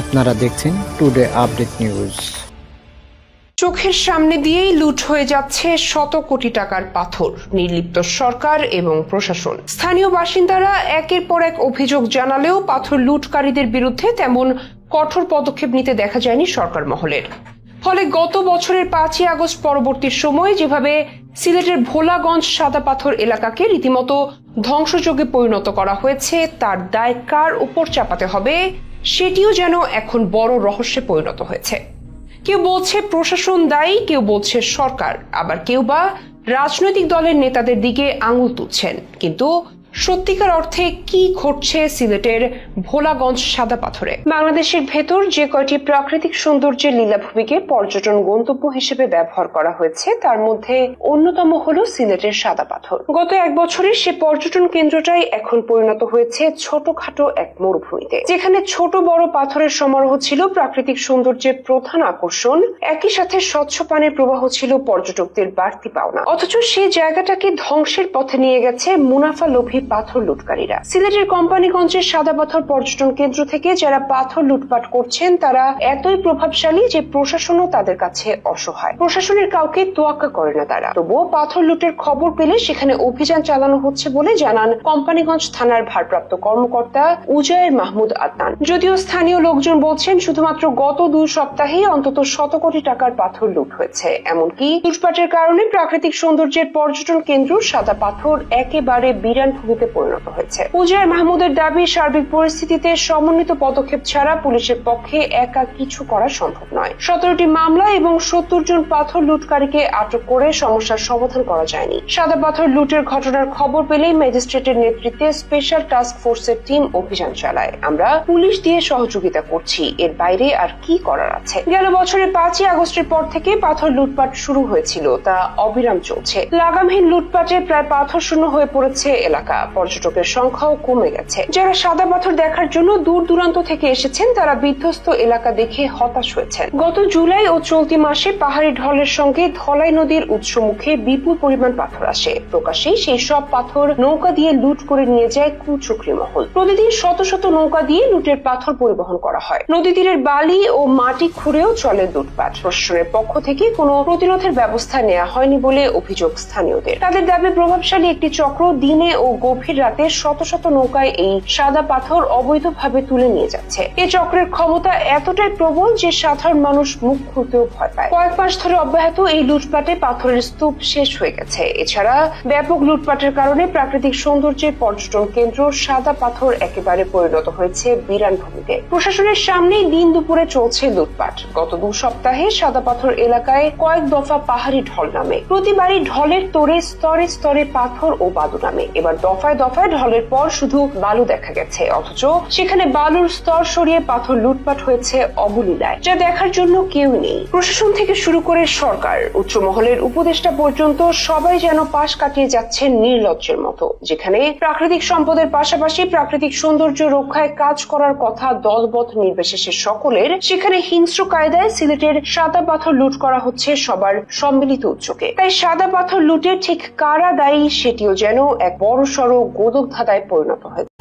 আপনারা দেখছেন today update news চোখের সামনে দিয়েই লুট হয়ে যাচ্ছে শত কোটি টাকার পাথর, নির্লিপ্ত সরকার এবং প্রশাসন। স্থানীয় বাসিন্দারা একের পর এক অভিযোগ জানালেও পাথর লুটকারীদের বিরুদ্ধে তেমন কঠোর পদক্ষেপ নিতে দেখা যায়নি সরকার মহলের। ফলে গত বছরের পাঁচই আগস্ট পরবর্তী সময় যেভাবে সিলেটের ভোলাগঞ্জ সাদা পাথর এলাকাকে রীতিমতো ধ্বংসযোগে পরিণত করা হয়েছে, তার দায় কার উপর চাপাতে হবে, সেটিও যেন এখন বড় রহস্যে পরিণত হয়েছে। কেউ বলছে প্রশাসন দায়ী, কেউ বলছে সরকার, আবার কেউ বা রাজনৈতিক দলের নেতাদের দিকে আঙুল তুলছেন। কিন্তু সত্যিকার অর্থে কি ঘটছে সিলেটের ভোলাগঞ্জ সাদা পাথরে? বাংলাদেশের ভেতর যে কয়টি প্রাকৃতিক সৌন্দর্যের লীলাভূমিকে পর্যটন গন্তব্য হিসেবে ব্যবহার করা হয়েছে, তার মধ্যে অন্যতম হল সিলেটের সাদা পাথর। গত এক বছরে সে পর্যটন কেন্দ্রটাই এখন পরিণত হয়েছে ছোটখাটো এক মরুভূমিতে, যেখানে ছোট বড় পাথরের সমারোহ ছিল প্রাকৃতিক সৌন্দর্যের প্রধান আকর্ষণ। একই সাথে স্বচ্ছ পানির প্রবাহ ছিল পর্যটকদের বাড়তি পাওনা। অথচ সেই জায়গাটাকে ধ্বংসের পথে নিয়ে গেছে মুনাফা লোভী পাথর লুটকারীরা। সিলেটের কোম্পানিগঞ্জের সাদা পাথর পর্যটন কেন্দ্র থেকে যারা পাথর লুটপাট করছেন, তারা এতই প্রভাবশালী যে প্রশাসনও তাদের কাছে অসহায়। প্রশাসনের কাউকে তোয়াক্কা করে না তারা। তবুও পাথর লুটের খবর পেলে সেখানে অভিযান চালানো হচ্ছে বলে জানান কোম্পানিগঞ্জ থানার ভারপ্রাপ্ত কর্মকর্তা উজয়ের মাহমুদ আদনান। যদিও স্থানীয় লোকজন বলছেন, শুধুমাত্র গত দুই সপ্তাহে অন্তত শত কোটি টাকার পাথর লুট হয়েছে। এমনকি লুটপাটের কারণে প্রাকৃতিক সৌন্দর্যের পর্যটন কেন্দ্র সাদা পাথর একেবারে বিরান ভূমিতে পরিণত হয়েছে। উজয়ের মাহমুদের দাবি, সার্বিক পরিস্থিতিতে সমন্বিত পদক্ষেপ ছাড়া পুলিশের পক্ষে একা কিছু করা সম্ভব নয়। সতেরোটি মামলা এবং সত্তর জন পাথর লুটকারীকে আটক করে সমস্যার সমাধান করা যায়নি। সাদা পাথর লুটের ঘটনার খবর পেলেই ম্যাজিস্ট্রেটের নেতৃত্বে স্পেশাল টাস্ক ফোর্সের টিম অভিযান চালায়। আমরা পুলিশ দিয়ে সহযোগিতা করছি। এর বাইরে আর কি করার আছে? গেল বছরের পাঁচই আগস্টের পর থেকে পাথর লুটপাট শুরু হয়েছিল। তা অবিরাম চলছে। লাগামহীন লুটপাটে প্রায় পাথর শূন্য হয়ে পড়েছে এলাকা। পর্যটকের সংখ্যাও কমে গেছে। যারা সাদা পাথর দেখার জন্য দূর দূরান্ত থেকে এসেছেন, তারা বিধ্বস্ত এলাকা দেখে হতাশ হয়েছেন। গত জুলাই ও চলতি মাসে পাহাড়ি ঢলের সঙ্গে ধলাই নদীর উৎসমুখে বিপুল পরিমাণ পাথর আসে। প্রকাশেই সেই সব পাথর নৌকা দিয়ে লুট করে নিয়ে যায় কুচুকরি মহল। প্রতিদিন শত শত নৌকা দিয়ে লুটের পাথর পরিবহন করা হয়। নদী তীরের বালি ও মাটি খুঁড়েও চলে লুটপাট। প্রশাসনের পক্ষ থেকে কোনো প্রতিরোধের ব্যবস্থা নেওয়া হয়নি বলে অভিযোগ স্থানীয়দের। তাদের দাবি, প্রভাবশালী একটি চক্র দিনে ও গভীর রাতে শত শত নৌকায় এই সাদা পাথর অবৈধভাবে তুলে নিয়ে যাচ্ছে। এ চক্রের ক্ষমতা এতটাই প্রবল যে সাধারণ মানুষ মুখ খুলতেও ভয় পায়। কয়েক মাস ধরে অব্যাহত এই লুটপাটে পাথরের স্তূপ শেষ হয়ে গেছে। এছাড়া ব্যাপক লুটপাটের কারণে প্রাকৃতিক সৌন্দর্যের পর্যটন কেন্দ্র সাদা পাথর একেবারে পরিণত হয়েছে বিরান ভূমিতে প্রশাসনের সামনেই দিন দুপুরে চলছে লুটপাট। গত দু সপ্তাহে সাদা পাথর এলাকায় কয়েক দফা পাহাড়ি ঢল নামে। প্রতিবারই ঢলের তোরে স্তরে স্তরে পাথর ও বালু নামে। এবার দফায় দফায় ঢলের পর শুধু বালু দেখা গেছে। অথচ সেখানে বালুর স্তর সরিয়ে পাথর লুটপাট হয়েছে অবলীলায়, যা দেখার জন্য কেউ নেই। প্রশাসন থেকে শুরু করে সরকার উচ্চ মহলের উপদেষ্টা পর্যন্ত সবাই যেন পাশ কাটিয়ে যাচ্ছে নির্লজ্জের মতো, যেখানে প্রাকৃতিক সম্পদের পাশাপাশি প্রাকৃতিক সৌন্দর্য রক্ষায় কাজ করার কথা দলবদ্ধ নির্বিশেষে সকলের। সেখানে হিংস্র কায়দায় সিলেটের সাদা পাথর লুট করা হচ্ছে সবার সম্মিলিত উদ্যোগে। তাই সাদা পাথর লুটে ঠিক কারা দায়ী, সেটিও যেন এক বড়সড় গোদক ধাঁধায় পরিণত হয়েছে।